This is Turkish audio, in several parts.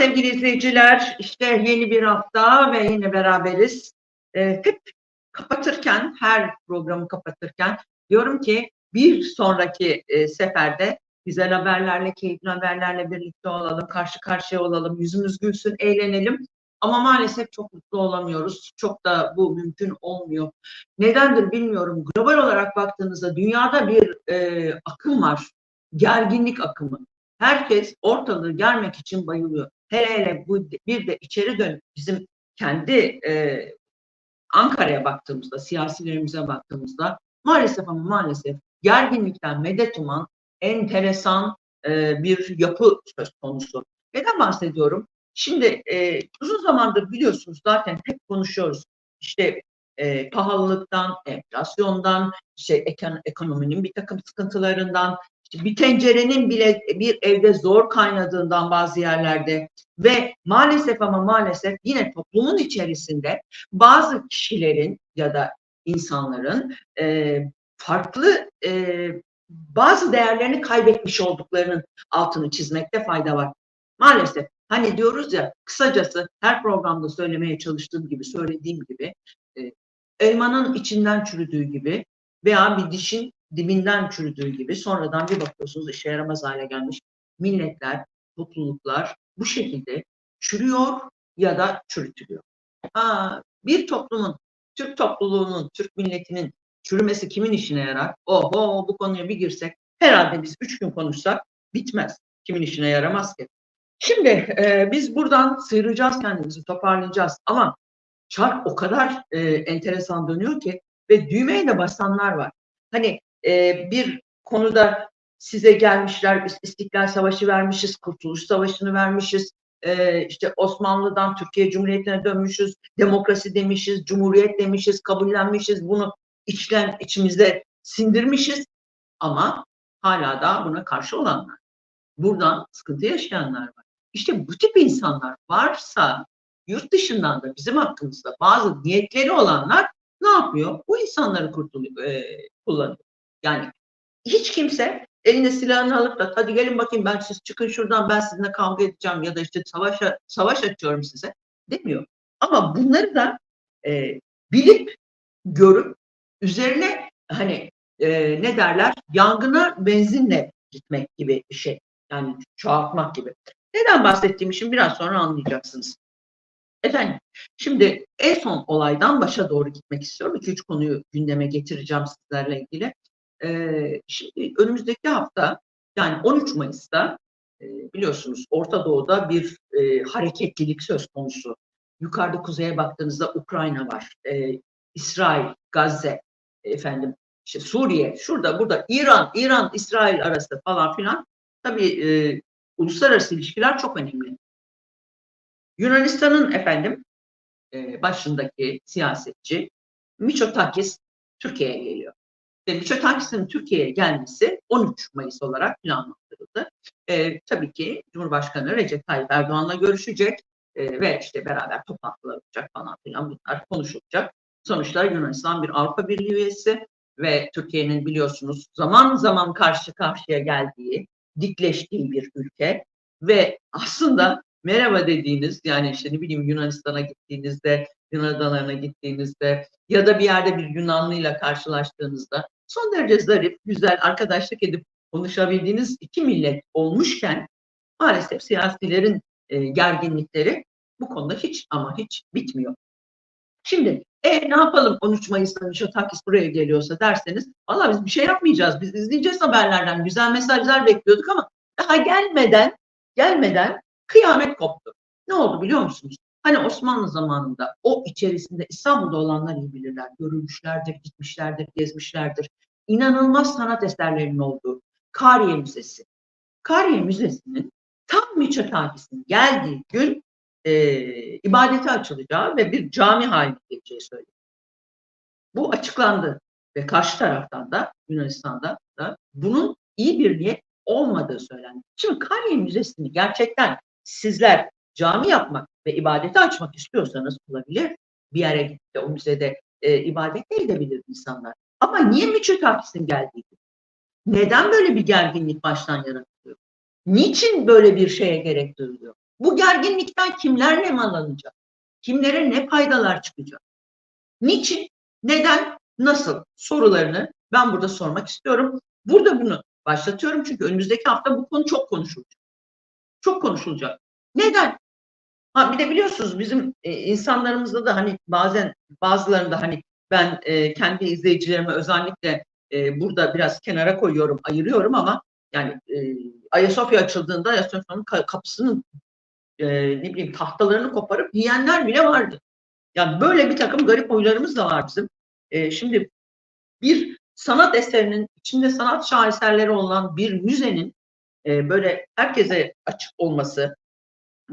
sevgili izleyiciler, işte yeni bir hafta ve yine beraberiz. Ee, hep kapatırken, her programı kapatırken diyorum ki bir sonraki e, seferde güzel haberlerle, keyifli haberlerle birlikte olalım, karşı karşıya olalım, yüzümüz gülsün, eğlenelim. Ama maalesef çok mutlu olamıyoruz. Çok da bu mümkün olmuyor. Nedendir bilmiyorum. Global olarak baktığınızda dünyada bir e, akım var. Gerginlik akımı. Herkes ortalığı germek için bayılıyor. Hele hele bu bir de içeri dönüp bizim kendi e, Ankara'ya baktığımızda, siyasilerimize baktığımızda maalesef ama maalesef gerginlikten medet uman enteresan e, bir yapı söz konusu. Neden bahsediyorum? Şimdi e, uzun zamandır biliyorsunuz zaten hep konuşuyoruz. İşte e, pahalılıktan, enflasyondan, işte ekon ekonominin bir takım sıkıntılarından, bir tencerenin bile bir evde zor kaynadığından bazı yerlerde ve maalesef ama maalesef yine toplumun içerisinde bazı kişilerin ya da insanların e, farklı e, bazı değerlerini kaybetmiş olduklarının altını çizmekte fayda var. Maalesef hani diyoruz ya kısacası her programda söylemeye çalıştığım gibi söylediğim gibi e, elmanın içinden çürüdüğü gibi veya bir dişin dibinden çürüdüğü gibi sonradan bir bakıyorsunuz işe yaramaz hale gelmiş milletler, topluluklar bu şekilde çürüyor ya da çürütülüyor. Ha, bir toplumun, Türk topluluğunun, Türk milletinin çürümesi kimin işine yarar? Oho bu konuya bir girsek herhalde biz üç gün konuşsak bitmez. Kimin işine yaramaz ki? Şimdi e, biz buradan sıyıracağız kendimizi, toparlayacağız ama çark o kadar e, enteresan dönüyor ki ve düğmeye de basanlar var. Hani e, bir konuda size gelmişler, biz İstiklal Savaşı vermişiz, Kurtuluş Savaşı'nı vermişiz, e, işte Osmanlı'dan Türkiye Cumhuriyeti'ne dönmüşüz, demokrasi demişiz, cumhuriyet demişiz, kabullenmişiz, bunu içten içimizde sindirmişiz ama hala da buna karşı olanlar, buradan sıkıntı yaşayanlar var. İşte bu tip insanlar varsa yurt dışından da bizim hakkımızda bazı niyetleri olanlar ne yapıyor? Bu insanları kurtuluyor, e, kullanıyor. Yani hiç kimse eline silahını alıp da hadi gelin bakayım ben siz çıkın şuradan ben sizinle kavga edeceğim ya da işte savaşa, savaş açıyorum size demiyor. Ama bunları da e, bilip görüp üzerine hani e, ne derler yangına benzinle gitmek gibi bir şey. Yani çoğaltmak gibi. Neden bahsettiğim için biraz sonra anlayacaksınız. Efendim, şimdi en son olaydan başa doğru gitmek istiyorum. 2-3 konuyu gündeme getireceğim sizlerle ilgili. Ee, şimdi önümüzdeki hafta yani 13 Mayıs'ta e, biliyorsunuz Orta Doğu'da bir e, hareketlilik söz konusu. Yukarıda kuzeye baktığınızda Ukrayna var, e, İsrail, Gazze, efendim işte Suriye, şurada burada İran, İran, İsrail arası falan filan. Tabii e, uluslararası ilişkiler çok önemli. Yunanistan'ın efendim e, başındaki siyasetçi Mitsotakis Türkiye'ye geliyor. Ve Mitsotakis'in Türkiye'ye gelmesi 13 Mayıs olarak planlandırıldı. E, tabii ki Cumhurbaşkanı Recep Tayyip Erdoğan'la görüşecek e, ve işte beraber toplantılar olacak falan filan bunlar konuşulacak. Sonuçta Yunanistan bir Avrupa Birliği üyesi ve Türkiye'nin biliyorsunuz zaman zaman karşı karşıya geldiği, dikleştiği bir ülke ve aslında merhaba dediğiniz yani işte ne bileyim Yunanistan'a gittiğinizde, Yunan adalarına gittiğinizde ya da bir yerde bir Yunanlıyla karşılaştığınızda son derece zarif, güzel arkadaşlık edip konuşabildiğiniz iki millet olmuşken maalesef siyasilerin e, gerginlikleri bu konuda hiç ama hiç bitmiyor. Şimdi e ne yapalım 13 Mayıs'ta Mitsotakis buraya geliyorsa derseniz valla biz bir şey yapmayacağız. Biz izleyeceğiz haberlerden. Güzel mesajlar bekliyorduk ama daha gelmeden gelmeden kıyamet koptu. Ne oldu biliyor musunuz? Hani Osmanlı zamanında o içerisinde İstanbul'da olanlar iyi bilirler. Görülmüşlerdir, gitmişlerdir, gezmişlerdir. İnanılmaz sanat eserlerinin olduğu Kariye Müzesi. Kariye Müzesi'nin tam Mitsotakis'in geldiği gün e, ibadete açılacağı ve bir cami haline geleceği söyleniyor. Bu açıklandı ve karşı taraftan da Yunanistan'da da bunun iyi bir niyet olmadığı söylendi. Şimdi Kariye Müzesi'ni gerçekten sizler cami yapmak ve ibadete açmak istiyorsanız olabilir. Bir yere de o müzede e, ibadet de edebilir insanlar. Ama niye Mitsotakis'in geldiği gibi? Neden böyle bir gerginlik baştan yaratılıyor? Niçin böyle bir şeye gerek duyuluyor? Bu gerginlikten kimler ne alınacak? Kimlere ne faydalar çıkacak? Niçin, neden, nasıl sorularını ben burada sormak istiyorum. Burada bunu başlatıyorum çünkü önümüzdeki hafta bu konu çok konuşulacak. Çok konuşulacak. Neden? Ha bir de biliyorsunuz bizim e, insanlarımızda da hani bazen bazılarında hani ben e, kendi izleyicilerime özellikle e, burada biraz kenara koyuyorum, ayırıyorum ama yani e, Ayasofya açıldığında Ayasofya'nın kapısının e, ne bileyim tahtalarını koparıp yiyenler bile vardı. Yani böyle bir takım garip oylarımız da var bizim. E, şimdi bir sanat eserinin içinde sanat şaheserleri olan bir müzenin e, böyle herkese açık olması,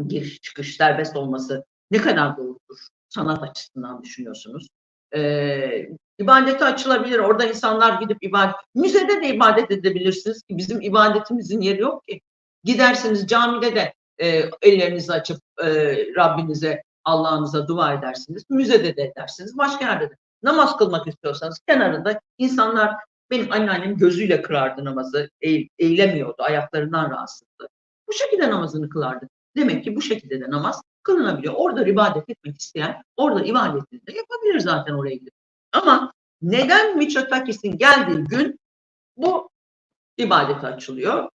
giriş çıkış serbest olması ne kadar doğrudur sanat açısından düşünüyorsunuz? Ee, ibadete açılabilir. Orada insanlar gidip ibadet, müzede de ibadet edebilirsiniz ki bizim ibadetimizin yeri yok ki. Gidersiniz camide de e, ellerinizi açıp e, Rabbinize, Allah'ınıza dua edersiniz. Müzede de edersiniz. Başka yerde de. Namaz kılmak istiyorsanız kenarında insanlar benim anneannem gözüyle kırardı namazı. Eğ, eğilemiyordu. Ayaklarından rahatsızdı. Bu şekilde namazını kılardı. Demek ki bu şekilde de namaz kılınabiliyor. Orada ibadet etmek isteyen orada ibadetini de yapabilir zaten oraya gidip. Ama neden Mitsotakis'in geldiği gün bu ibadet açılıyor?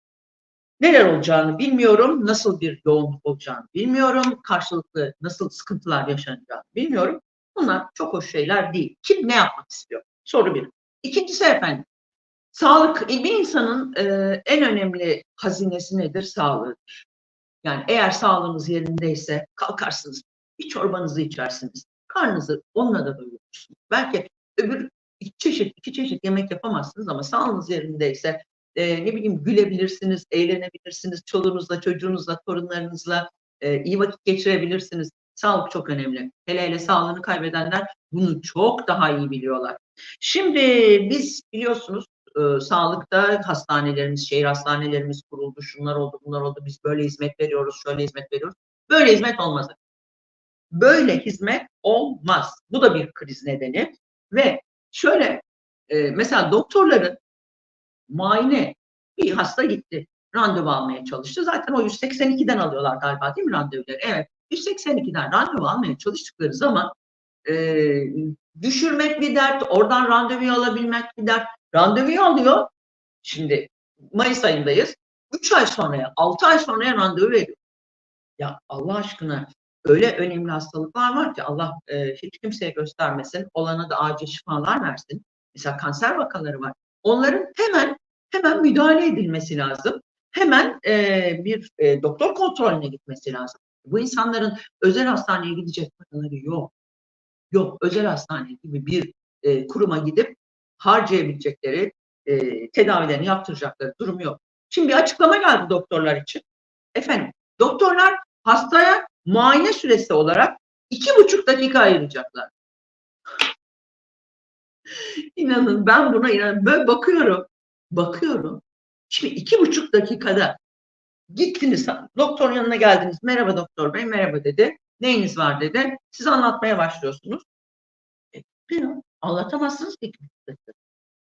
Neler olacağını bilmiyorum. Nasıl bir yoğunluk olacağını bilmiyorum. Karşılıklı nasıl sıkıntılar yaşanacağını bilmiyorum. Bunlar çok hoş şeyler değil. Kim ne yapmak istiyor? Soru bir. İkincisi efendim. Sağlık, bir insanın e, en önemli hazinesi nedir? Sağlığıdır. Yani eğer sağlığınız yerindeyse kalkarsınız, bir çorbanızı içersiniz. Karnınızı onunla da doyurursunuz. Belki öbür iki çeşit, iki çeşit yemek yapamazsınız ama sağlığınız yerindeyse e, ne bileyim gülebilirsiniz, eğlenebilirsiniz, çoluğunuzla, çocuğunuzla, torunlarınızla e, iyi vakit geçirebilirsiniz. Sağlık çok önemli. Hele hele sağlığını kaybedenler bunu çok daha iyi biliyorlar. Şimdi biz biliyorsunuz e, sağlıkta hastanelerimiz, şehir hastanelerimiz kuruldu, şunlar oldu, bunlar oldu, biz böyle hizmet veriyoruz, şöyle hizmet veriyoruz. Böyle hizmet olmaz. Böyle hizmet olmaz. Bu da bir kriz nedeni. Ve şöyle, e, mesela doktorların muayene, bir hasta gitti, randevu almaya çalıştı. Zaten o 182'den alıyorlar galiba değil mi randevuları? Evet, 182'den randevu almaya çalıştıkları zaman e, düşürmek bir dert, oradan randevu alabilmek bir dert. Randevuyu alıyor. Şimdi Mayıs ayındayız. 3 ay sonraya, 6 ay sonraya randevu veriyor. Ya Allah aşkına öyle önemli hastalıklar var ki Allah e, hiç kimseye göstermesin. Olana da acil şifalar versin. Mesela kanser vakaları var. Onların hemen hemen müdahale edilmesi lazım. Hemen e, bir e, doktor kontrolüne gitmesi lazım. Bu insanların özel hastaneye gidecek paraları yok. Yok özel hastane gibi bir e, kuruma gidip harcayabilecekleri, e, tedavilerini yaptıracakları durum yok. Şimdi bir açıklama geldi doktorlar için. Efendim, doktorlar hastaya muayene süresi olarak iki buçuk dakika ayıracaklar. İnanın ben buna inan böyle bakıyorum, bakıyorum. Şimdi iki buçuk dakikada gittiniz, doktorun yanına geldiniz. Merhaba doktor bey, merhaba dedi. Neyiniz var dedi. Siz anlatmaya başlıyorsunuz. E, anlatamazsınız ki iki buçuk.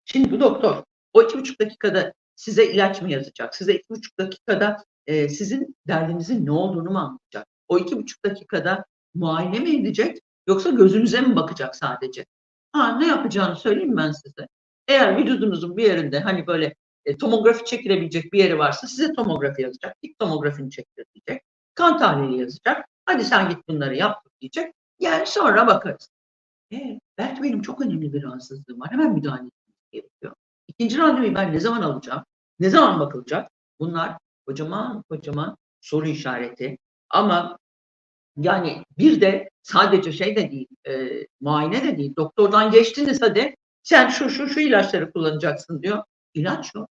Şimdi bu doktor o iki buçuk dakikada size ilaç mı yazacak? Size iki buçuk dakikada e, sizin derdinizin ne olduğunu mu anlatacak? O iki buçuk dakikada muayene mi edecek yoksa gözünüze mi bakacak sadece? Ha ne yapacağını söyleyeyim ben size. Eğer vücudunuzun bir yerinde hani böyle e, tomografi çekilebilecek bir yeri varsa size tomografi yazacak. İlk tomografini çektir diyecek. Kan tahlili yazacak. Hadi sen git bunları yap diyecek. Gel sonra bakarız. E, belki benim çok önemli bir rahatsızlığım var. Hemen müdahale etmem gerekiyor. İkinci randevuyu ben ne zaman alacağım? Ne zaman bakılacak? Bunlar kocaman kocaman soru işareti. Ama yani bir de sadece şey de değil, e, muayene de değil. Doktordan geçtiniz hadi sen şu şu şu ilaçları kullanacaksın diyor. İlaç yok.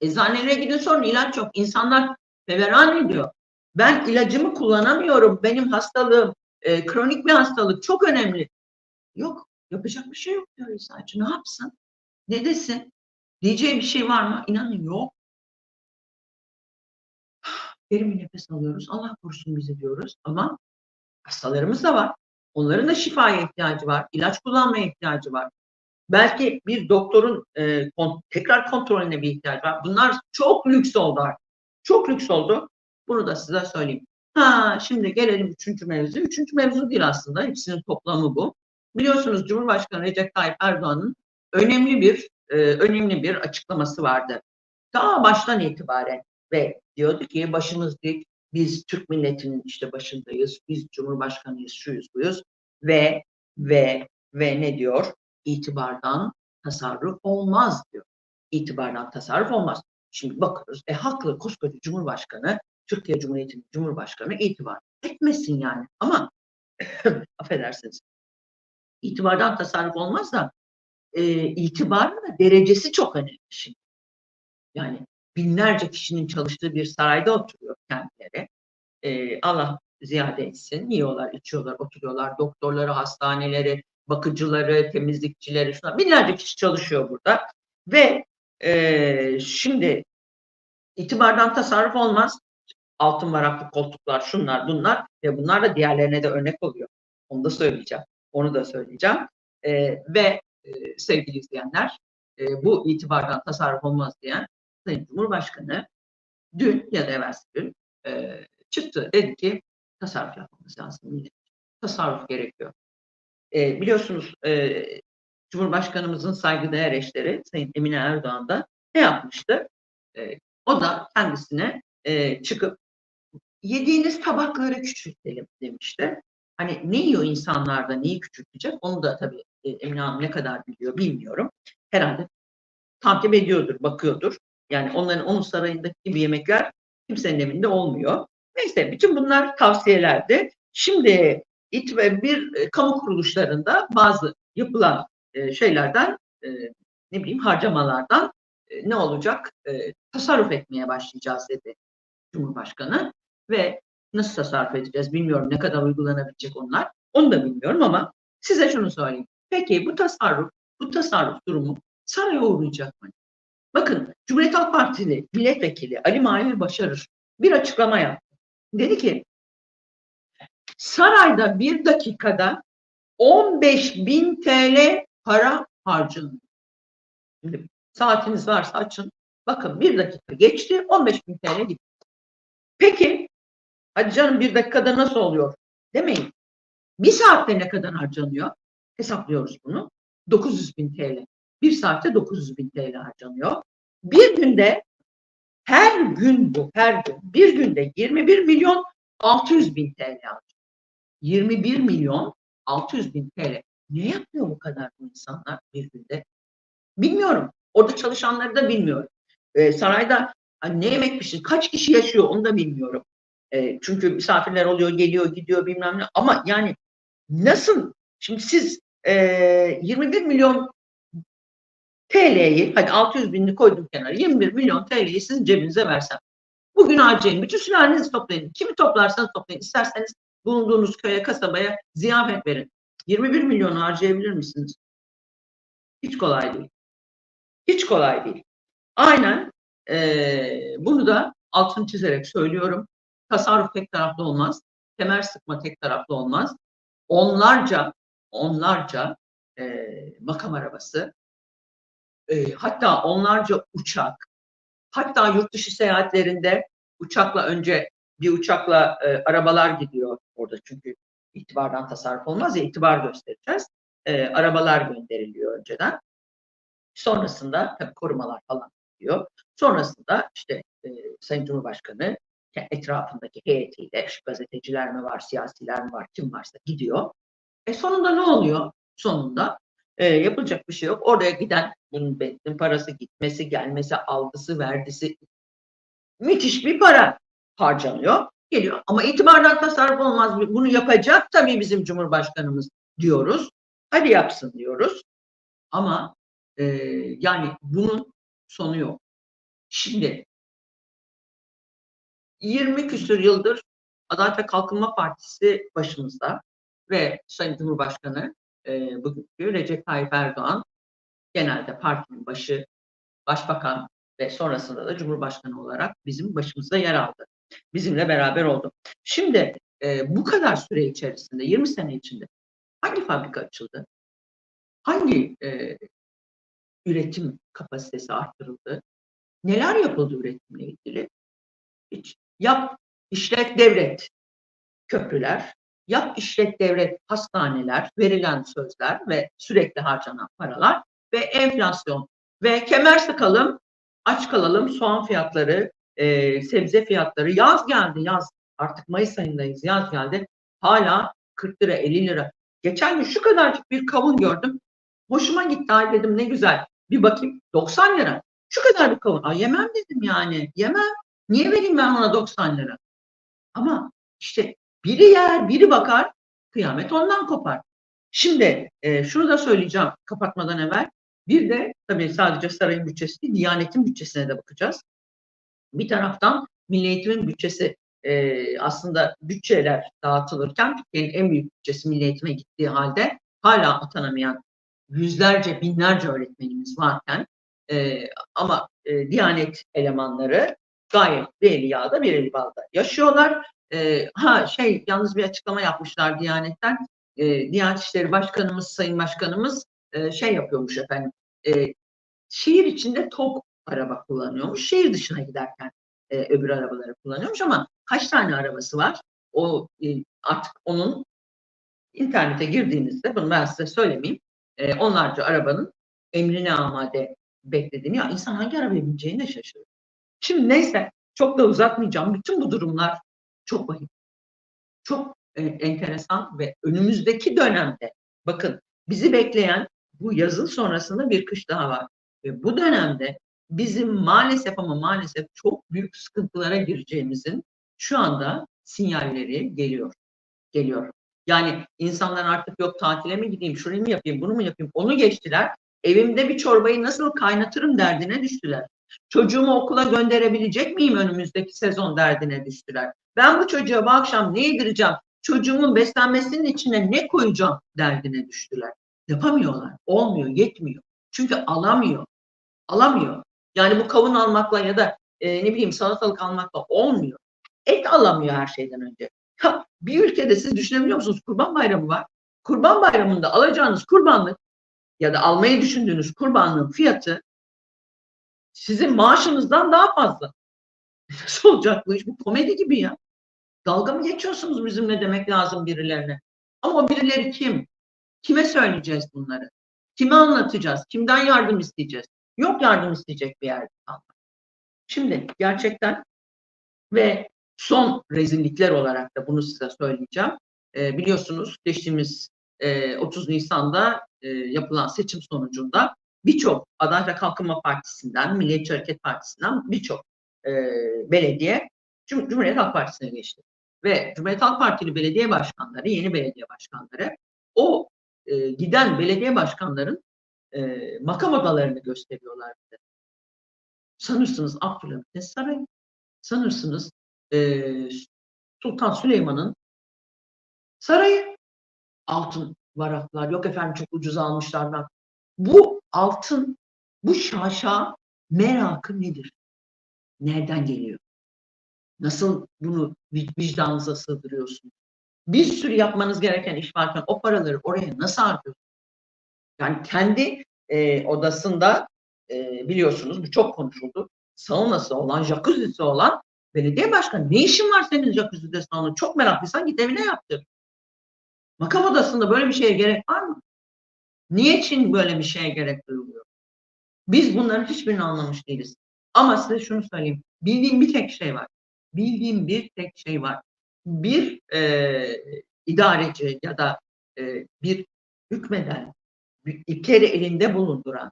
Eczanelere gidin sorun ilaç yok. İnsanlar feveran ediyor. Ben ilacımı kullanamıyorum. Benim hastalığım e, kronik bir hastalık çok önemli. Yok yapacak bir şey yok diyor eczacı. Ne yapsın? Ne desin? Diyeceği bir şey var mı? İnanın yok. Derin bir nefes alıyoruz. Allah korusun bizi diyoruz. Ama hastalarımız da var. Onların da şifaya ihtiyacı var. İlaç kullanmaya ihtiyacı var. Belki bir doktorun e, kon, tekrar kontrolüne bir ihtiyacı var. Bunlar çok lüks oldu artık. Çok lüks oldu. Bunu da size söyleyeyim. Ha, şimdi gelelim üçüncü mevzu. Üçüncü mevzu değil aslında. Hepsinin toplamı bu. Biliyorsunuz Cumhurbaşkanı Recep Tayyip Erdoğan'ın önemli bir e, önemli bir açıklaması vardı. Daha baştan itibaren ve diyordu ki başımız dik, biz Türk milletinin işte başındayız, biz Cumhurbaşkanıyız, şuyuz buyuz ve ve ve ne diyor? İtibardan tasarruf olmaz diyor. İtibardan tasarruf olmaz. Şimdi bakıyoruz, e haklı koskoca Cumhurbaşkanı, Türkiye Cumhuriyeti'nin Cumhurbaşkanı itibar etmesin yani. Ama affedersiniz, itibardan tasarruf olmaz da e, itibarın da derecesi çok önemli şimdi. Yani binlerce kişinin çalıştığı bir sarayda oturuyor kendileri. E, Allah ziyade etsin. Yiyorlar, içiyorlar, oturuyorlar. Doktorları, hastaneleri, bakıcıları, temizlikçileri, şuna binlerce kişi çalışıyor burada. Ve e, şimdi itibardan tasarruf olmaz. Altın varaklı koltuklar, şunlar, bunlar ve bunlar da diğerlerine de örnek oluyor. Onu da söyleyeceğim. Onu da söyleyeceğim. E, ve e, sevgili izleyenler, e, bu itibardan tasarruf olmaz diyen Sayın Cumhurbaşkanı dün ya da evvelsi gün e, çıktı. Dedi ki tasarruf yapmamız lazım. Tasarruf gerekiyor. E, biliyorsunuz e, Cumhurbaşkanımızın saygıdeğer eşleri Sayın Emine Erdoğan da ne yapmıştı? E, o da kendisine e, çıkıp yediğiniz tabakları küçültelim demişti. Hani ne yiyor insanlar da neyi küçültecek onu da tabii e, Emine Hanım ne kadar biliyor bilmiyorum. Herhalde takip ediyordur, bakıyordur. Yani onların onun sarayındaki gibi yemekler kimsenin evinde olmuyor. Neyse bütün bunlar tavsiyelerdi. Şimdi it ve bir e, kamu kuruluşlarında bazı yapılan e, şeylerden e, ne bileyim harcamalardan ne olacak? Tasarruf etmeye başlayacağız dedi Cumhurbaşkanı ve nasıl tasarruf edeceğiz bilmiyorum ne kadar uygulanabilecek onlar. Onu da bilmiyorum ama size şunu söyleyeyim. Peki bu tasarruf, bu tasarruf durumu saraya uğrayacak mı? Bakın Cumhuriyet Halk Partili milletvekili Ali Mahir Başarır bir açıklama yaptı. Dedi ki sarayda bir dakikada 15 bin TL para harcanıyor. Saatiniz varsa açın. Bakın bir dakika geçti 15 bin TL gitti. Peki hadi canım bir dakikada nasıl oluyor demeyin. Bir saatte ne kadar harcanıyor? Hesaplıyoruz bunu. 900 bin TL. Bir saatte 900 bin TL harcanıyor. Bir günde her gün bu, her gün bir günde 21 milyon 600 bin TL harcanıyor. 21 milyon 600 bin TL. Ne yapıyor bu kadar bu insanlar bir günde? Bilmiyorum. Orada çalışanları da bilmiyorum. Ee, sarayda hani ne yemek pişir, kaç kişi yaşıyor onu da bilmiyorum. Ee, çünkü misafirler oluyor, geliyor, gidiyor bilmem ne. Ama yani nasıl? Şimdi siz e, 21 milyon TL'yi, hadi 600 binini koydum kenara, 21 milyon TL'yi sizin cebinize versem. Bugün harcayın, bütün sülalenizi toplayın. Kimi toplarsanız toplayın. İsterseniz bulunduğunuz köye, kasabaya ziyafet verin. 21 milyon harcayabilir misiniz? Hiç kolay değil. Hiç kolay değil. Aynen e, bunu da altını çizerek söylüyorum. Tasarruf tek taraflı olmaz. Kemer sıkma tek taraflı olmaz. Onlarca, onlarca e, makam arabası, e, hatta onlarca uçak, hatta yurt dışı seyahatlerinde uçakla önce bir uçakla e, arabalar gidiyor orada çünkü itibardan tasarruf olmaz ya itibar göstereceğiz. E, arabalar gönderiliyor önceden. Sonrasında tabii korumalar falan gidiyor. Sonrasında işte e, Sayın Cumhurbaşkanı etrafındaki heyetiyle şu gazeteciler mi var, siyasiler mi var, kim varsa gidiyor. E sonunda ne oluyor? Sonunda e, yapılacak bir şey yok. Oraya giden bunun benzin parası gitmesi, gelmesi, algısı, verdisi müthiş bir para harcanıyor. Geliyor. Ama itibardan tasarruf olmaz. Bunu yapacak tabii bizim Cumhurbaşkanımız diyoruz. Hadi yapsın diyoruz. Ama e, yani bunun sonu yok. Şimdi 20 küsur yıldır Adalet ve Kalkınma Partisi başımızda ve Sayın Cumhurbaşkanı e, bugünkü Recep Tayyip Erdoğan genelde partinin başı, başbakan ve sonrasında da Cumhurbaşkanı olarak bizim başımızda yer aldı. Bizimle beraber oldu. Şimdi e, bu kadar süre içerisinde, 20 sene içinde hangi fabrika açıldı? Hangi e, üretim kapasitesi arttırıldı? Neler yapıldı üretimle ilgili? Hiç. Yap, işlet, devlet köprüler, yap işlet devlet hastaneler, verilen sözler ve sürekli harcanan paralar ve enflasyon ve kemer sıkalım, aç kalalım soğan fiyatları, e, sebze fiyatları yaz geldi yaz artık Mayıs ayındayız yaz geldi hala 40 lira 50 lira. Geçen gün şu kadarcık bir kavun gördüm. Hoşuma gitti ay dedim ne güzel. Bir bakayım 90 lira. Şu kadar bir kavun. Ay yemem dedim yani. Yemem. Niye vereyim ben ona 90 lira? Ama işte biri yer, biri bakar, kıyamet ondan kopar. Şimdi e, şunu da söyleyeceğim kapatmadan evvel. Bir de tabii sadece sarayın bütçesi değil, Diyanet'in bütçesine de bakacağız. Bir taraftan Milli Eğitim'in bütçesi e, aslında bütçeler dağıtılırken Türkiye'nin en büyük bütçesi Milli Eğitim'e gittiği halde hala atanamayan yüzlerce, binlerce öğretmenimiz varken e, ama e, Diyanet elemanları gayet bir eli yağda bir eli balda yaşıyorlar. E, ha şey yalnız bir açıklama yapmışlar Diyanet'ten. E, Diyanet İşleri Başkanımız, Sayın Başkanımız e, şey yapıyormuş efendim. E, şehir içinde tok araba kullanıyormuş. Şehir dışına giderken e, öbür arabaları kullanıyormuş ama kaç tane arabası var? O e, artık onun internete girdiğinizde bunu ben size söylemeyeyim. E, onlarca arabanın emrine amade beklediğini ya insan hangi arabaya bineceğini de şaşırıyor. Şimdi neyse çok da uzatmayacağım. Bütün bu durumlar çok vahim. Çok e, enteresan ve önümüzdeki dönemde bakın bizi bekleyen bu yazın sonrasında bir kış daha var. Ve bu dönemde bizim maalesef ama maalesef çok büyük sıkıntılara gireceğimizin şu anda sinyalleri geliyor. Geliyor. Yani insanlar artık yok tatile mi gideyim, şurayı mı yapayım, bunu mu yapayım, onu geçtiler. Evimde bir çorbayı nasıl kaynatırım derdine düştüler. Çocuğumu okula gönderebilecek miyim önümüzdeki sezon derdine düştüler. Ben bu çocuğa bu akşam ne yedireceğim, çocuğumun beslenmesinin içine ne koyacağım derdine düştüler. Yapamıyorlar, olmuyor, yetmiyor. Çünkü alamıyor, alamıyor. Yani bu kavun almakla ya da e, ne bileyim salatalık almakla olmuyor. Et alamıyor her şeyden önce. Ha, bir ülkede siz düşünebiliyor musunuz? Kurban bayramı var. Kurban bayramında alacağınız kurbanlık ya da almayı düşündüğünüz kurbanlığın fiyatı sizin maaşınızdan daha fazla. Nasıl olacak bu iş? Bu komedi gibi ya. Dalga mı geçiyorsunuz bizimle demek lazım birilerine. Ama o birileri kim? Kime söyleyeceğiz bunları? Kime anlatacağız? Kimden yardım isteyeceğiz? Yok yardım isteyecek bir yerde Şimdi gerçekten ve son rezillikler olarak da bunu size söyleyeceğim. E, biliyorsunuz geçtiğimiz e, 30 Nisan'da e, yapılan seçim sonucunda birçok Adalet ve Kalkınma Partisi'nden, Milliyetçi Hareket Partisi'nden birçok e, belediye Cum Cumhuriyet Halk Partisi'ne geçti. Ve Cumhuriyet Halk Partili belediye başkanları, yeni belediye başkanları o e, giden belediye başkanların e, makam odalarını gösteriyorlar bize. Sanırsınız Abdülhamit Sarayı, sanırsınız e, Sultan Süleyman'ın sarayı. Altın varaklar, yok efendim çok ucuz almışlar. Bu altın, bu şaşa merakı nedir? Nereden geliyor? Nasıl bunu vicdanınıza sığdırıyorsunuz? Bir sürü yapmanız gereken iş varken o paraları oraya nasıl harcıyorsunuz? Yani kendi e, odasında e, biliyorsunuz bu çok konuşuldu. Saunası olan, jacuzzi'si olan belediye başkanı. Ne işin var senin jacuzzi'de sauna? Çok meraklıysan git evine yaptır. Makam odasında böyle bir şeye gerek var mı? Niye için böyle bir şeye gerek duyuluyor? Biz bunların hiçbirini anlamış değiliz. Ama size şunu söyleyeyim. Bildiğim bir tek şey var. Bildiğim bir tek şey var. Bir e, idareci ya da e, bir hükmeden ipleri elinde bulunduran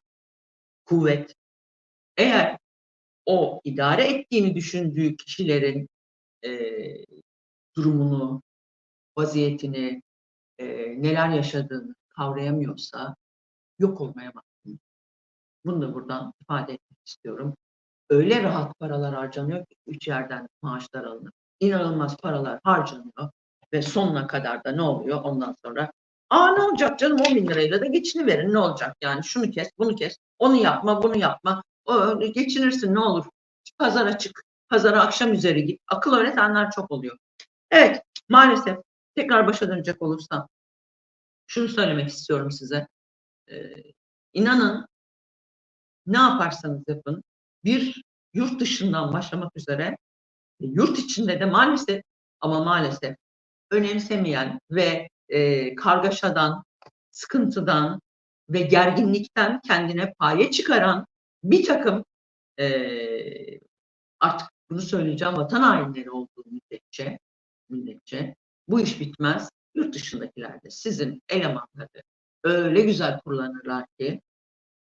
kuvvet eğer o idare ettiğini düşündüğü kişilerin e, durumunu, vaziyetini, e, neler yaşadığını kavrayamıyorsa yok olmaya mahkum. Bunu da buradan ifade etmek istiyorum. Öyle rahat paralar harcanıyor ki üç yerden maaşlar alınır. İnanılmaz paralar harcanıyor ve sonuna kadar da ne oluyor ondan sonra Aa ne olacak canım? 10 bin lirayla da geçiniverin ne olacak yani? Şunu kes bunu kes. Onu yapma bunu yapma. O, geçinirsin ne olur. Pazara çık. Pazara akşam üzeri git. Akıl öğretenler çok oluyor. Evet maalesef tekrar başa dönecek olursam şunu söylemek istiyorum size. Ee, inanın ne yaparsanız yapın bir yurt dışından başlamak üzere yurt içinde de maalesef ama maalesef önemsemeyen ve e, kargaşadan, sıkıntıdan ve gerginlikten kendine paye çıkaran bir takım e, artık bunu söyleyeceğim vatan hainleri olduğu müddetçe, müddetçe bu iş bitmez. Yurt dışındakiler de sizin elemanları öyle güzel kullanırlar ki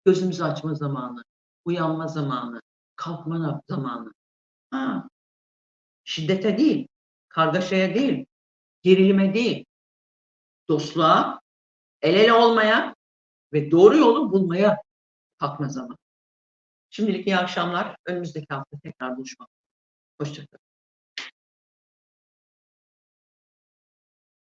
gözümüzü açma zamanı, uyanma zamanı, kalkma zamanı. Ha, şiddete değil, kargaşaya değil, gerilime değil, dostluğa, el ele olmaya ve doğru yolu bulmaya kalkma zamanı. Şimdilik iyi akşamlar. Önümüzdeki hafta tekrar buluşmak. Hoşçakalın.